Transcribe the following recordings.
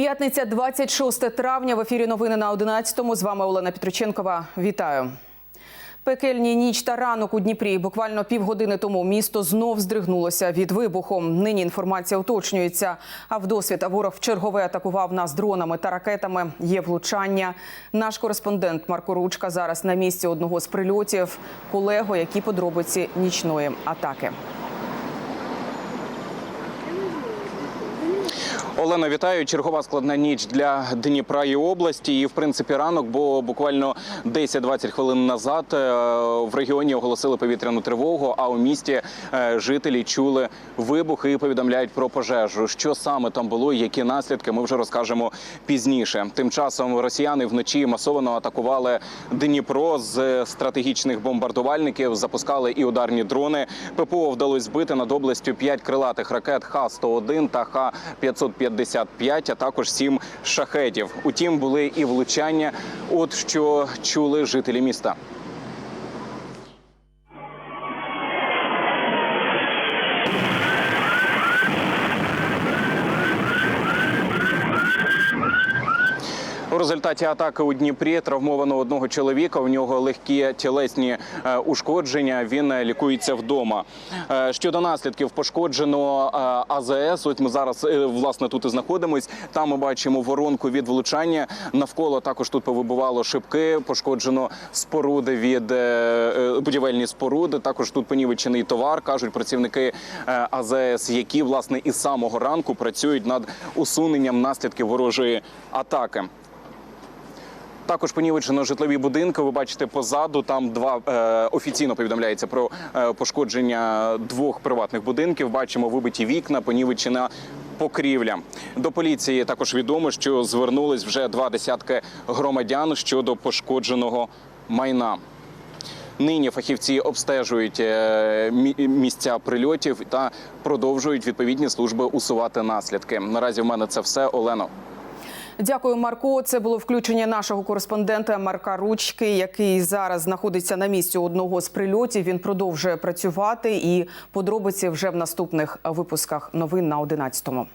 П'ятниця, 26 травня. В ефірі новини на 11-му. З вами Олена Петроченкова. Вітаю. Пекельні ніч та ранок у Дніпрі. Буквально півгодини тому місто знов здригнулося від вибуху. Нині інформація уточнюється. А вдосвід ворог вчергове атакував нас дронами та ракетами. Є влучання. Наш кореспондент Марко Ручка зараз на місці одного з прильотів. Колего, які подробиці нічної атаки. Олена, вітаю. Чергова складна ніч для Дніпра і області. І в принципі ранок, бо буквально 10-20 хвилин назад е, в регіоні оголосили повітряну тривогу. А у місті е, жителі чули вибухи і повідомляють про пожежу. Що саме там було, які наслідки, ми вже розкажемо пізніше. Тим часом росіяни вночі масово атакували Дніпро з стратегічних бомбардувальників, запускали і ударні дрони. ППО вдалося збити над областю 5 крилатих ракет Х-101 та Х-555, а також сім шахетів. Утім, були і влучання. От що чули жителі міста. Результаті атаки у Дніпрі травмовано одного чоловіка. У нього легкі тілесні е, ушкодження. Він е, лікується вдома. Е, Щодо наслідків пошкоджено АЗС. От ми зараз власне тут і знаходимось. Там ми бачимо воронку від влучання. Навколо також тут повибувало шибки. Пошкоджено споруди від будівельні споруди. Також тут понівечений товар, кажуть працівники АЗС, які власне із самого ранку працюють над усуненням наслідків ворожої атаки. Також понівечено житлові будинки. Ви бачите позаду. Там два е, офіційно повідомляється про е, пошкодження двох приватних будинків. Бачимо вибиті вікна, понівечена покрівля. До поліції також відомо, що звернулись вже два десятки громадян щодо пошкодженого майна. Нині фахівці обстежують е, мі- місця прильотів та продовжують відповідні служби усувати наслідки. Наразі в мене це все. Олено. Дякую, Марко. Це було включення нашого кореспондента Марка Ручки, який зараз знаходиться на місці одного з прильотів. Він продовжує працювати і подробиці вже в наступних випусках новин на 11-му.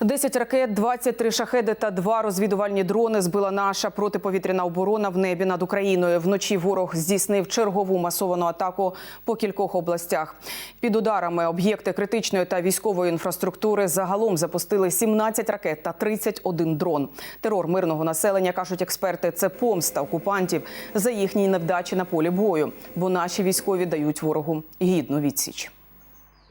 10 ракет, 23 шахеди та два розвідувальні дрони збила наша протиповітряна оборона в небі над Україною. Вночі ворог здійснив чергову масовану атаку по кількох областях. Під ударами об'єкти критичної та військової інфраструктури загалом запустили 17 ракет та 31 дрон. Терор мирного населення кажуть експерти. Це помста окупантів за їхні невдачі на полі бою, бо наші військові дають ворогу гідну відсіч.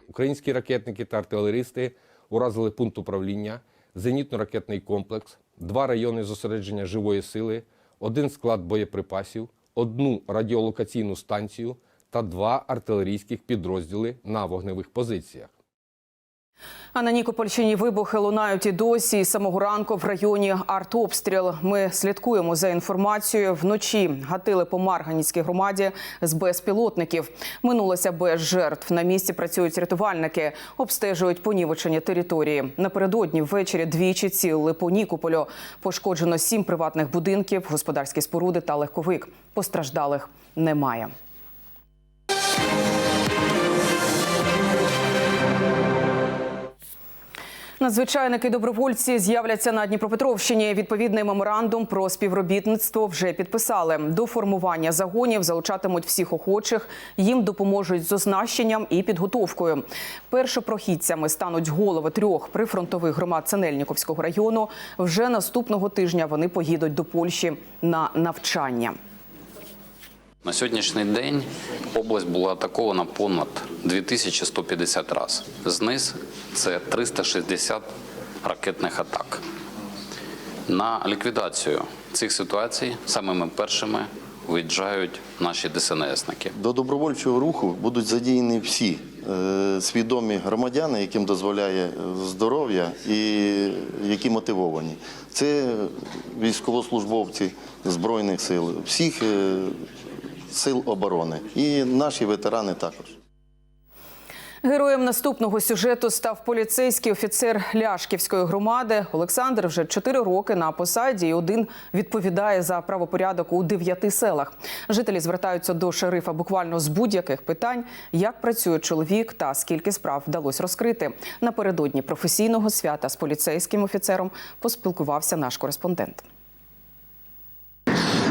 Українські ракетники та артилеристи уразили пункт управління, зенітно-ракетний комплекс, два райони зосередження живої сили, один склад боєприпасів, одну радіолокаційну станцію та два артилерійських підрозділи на вогневих позиціях. А на Нікопольщині вибухи лунають і досі. З самого ранку в районі артобстріл. Ми слідкуємо за інформацією. Вночі гатили по Марганівській громаді з безпілотників. Минулося без жертв. На місці працюють рятувальники, обстежують понівечення території. Напередодні ввечері двічі цілили по Нікополю. Пошкоджено сім приватних будинків, господарські споруди та легковик. Постраждалих немає. Надзвичайники добровольці з'являться на Дніпропетровщині. Відповідний меморандум про співробітництво вже підписали. До формування загонів залучатимуть всіх охочих. Їм допоможуть з оснащенням і підготовкою. Першопрохідцями стануть голови трьох прифронтових громад Синельніковського району. Вже наступного тижня вони поїдуть до Польщі на навчання. На сьогоднішній день область була атакована понад 2150 разів. З це 360 ракетних атак. На ліквідацію цих ситуацій самими першими виїжджають наші ДСНСники. До добровольчого руху будуть задіяні всі е, свідомі громадяни, яким дозволяє здоров'я і які мотивовані. Це військовослужбовці Збройних сил, всіх е, сил оборони і наші ветерани також. Героєм наступного сюжету став поліцейський офіцер Ляшківської громади. Олександр вже чотири роки на посаді і один відповідає за правопорядок у дев'яти селах. Жителі звертаються до шерифа буквально з будь-яких питань, як працює чоловік та скільки справ вдалося розкрити. Напередодні професійного свята з поліцейським офіцером поспілкувався наш кореспондент.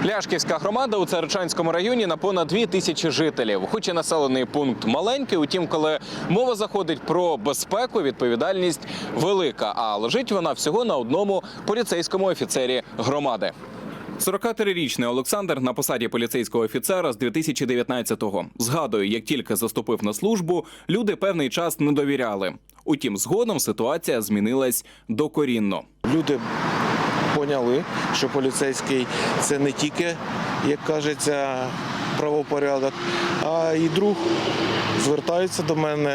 Ляшківська громада у Царичанському районі на понад дві тисячі жителів. Хоч і населений пункт маленький, утім, коли мова заходить про безпеку, відповідальність велика. А лежить вона всього на одному поліцейському офіцері громади. 43-річний Олександр на посаді поліцейського офіцера з 2019-го. Згадую, як тільки заступив на службу, люди певний час не довіряли. Утім, згодом ситуація змінилась докорінно. Люди поняли, що поліцейський це не тільки, як кажеться, правопорядок, а і друг звертаються до мене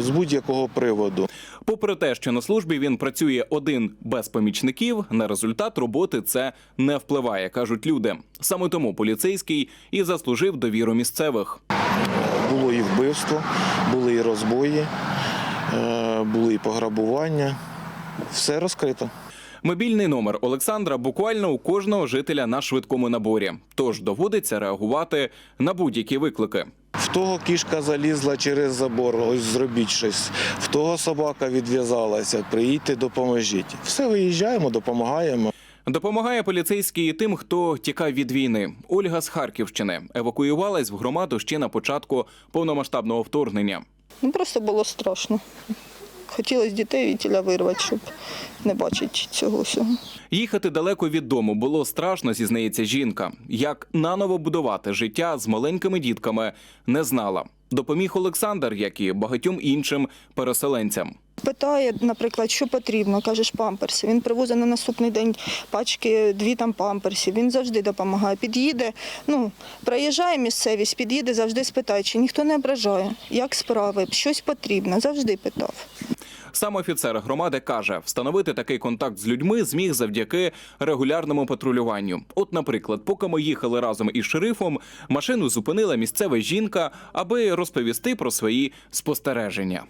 з будь-якого приводу. Попри те, що на службі він працює один без помічників, на результат роботи це не впливає, кажуть люди. Саме тому поліцейський і заслужив довіру місцевих. Було і вбивство, були і розбої, е, були і пограбування. Все розкрито. Мобільний номер Олександра буквально у кожного жителя на швидкому наборі. Тож доводиться реагувати на будь-які виклики. В того кішка залізла через забор, ось зробіть щось. В того собака відв'язалася, приїдьте, допоможіть. Все виїжджаємо, допомагаємо. Допомагає поліцейський і тим, хто тікав від війни. Ольга з Харківщини евакуювалась в громаду ще на початку повномасштабного вторгнення. Ну просто було страшно. Хотілося дітей вітіля вирвати, щоб не бачити цього всього. Їхати далеко від дому було страшно, зізнається жінка. Як наново будувати життя з маленькими дітками, не знала. Допоміг Олександр, як і багатьом іншим переселенцям. Питає, наприклад, що потрібно, кажеш памперси. Він привозить на наступний день пачки, дві там памперсів. Він завжди допомагає. Під'їде, ну, проїжджає місцевість, під'їде, завжди спитає, чи ніхто не ображає, як справи, щось потрібно, завжди питав. Сам офіцер громади каже, встановити такий контакт з людьми зміг завдяки регулярному патрулюванню. От, наприклад, поки ми їхали разом із шерифом, машину зупинила місцева жінка, аби розповісти про свої спостереження.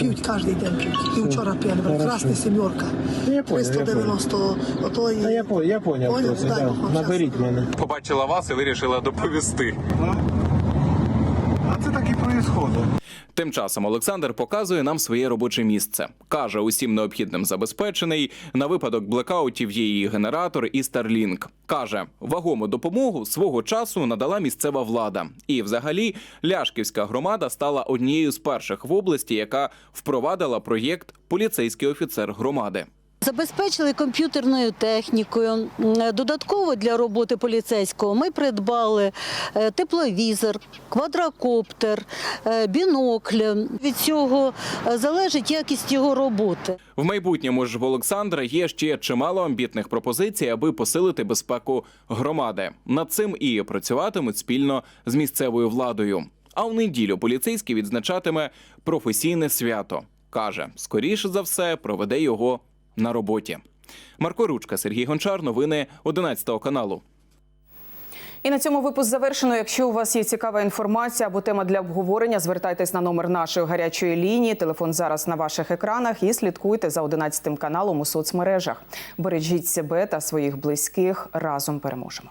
П'ють кожен день п'ють. І вчора п'яли. Красна сімерка. Я понял, я 390 ото і... А я, поняв, я понял, Понял, просто, дай да. Бог вам Наберіть мене. Побачила вас і вирішила доповісти. А це так і происходит. Тим часом Олександр показує нам своє робоче місце. Каже, усім необхідним забезпечений. На випадок блекаутів є її генератор, і Starlink. Каже, вагому допомогу свого часу надала місцева влада. І, взагалі, Ляшківська громада стала однією з перших в області, яка впровадила проєкт Поліцейський офіцер громади. Забезпечили комп'ютерною технікою. Додатково для роботи поліцейського ми придбали е, тепловізор, квадрокоптер, е, бінокль. Від цього е, залежить якість його роботи. В майбутньому ж в Олександра є ще чимало амбітних пропозицій, аби посилити безпеку громади. Над цим і працюватимуть спільно з місцевою владою. А в неділю поліцейський відзначатиме професійне свято. каже, скоріше за все проведе його на роботі. Марко Ручка, Сергій Гончар. Новини 11 каналу. І на цьому випуск завершено. Якщо у вас є цікава інформація або тема для обговорення, звертайтесь на номер нашої гарячої лінії. Телефон зараз на ваших екранах і слідкуйте за 11 каналом у соцмережах. Бережіть себе та своїх близьких. Разом переможемо.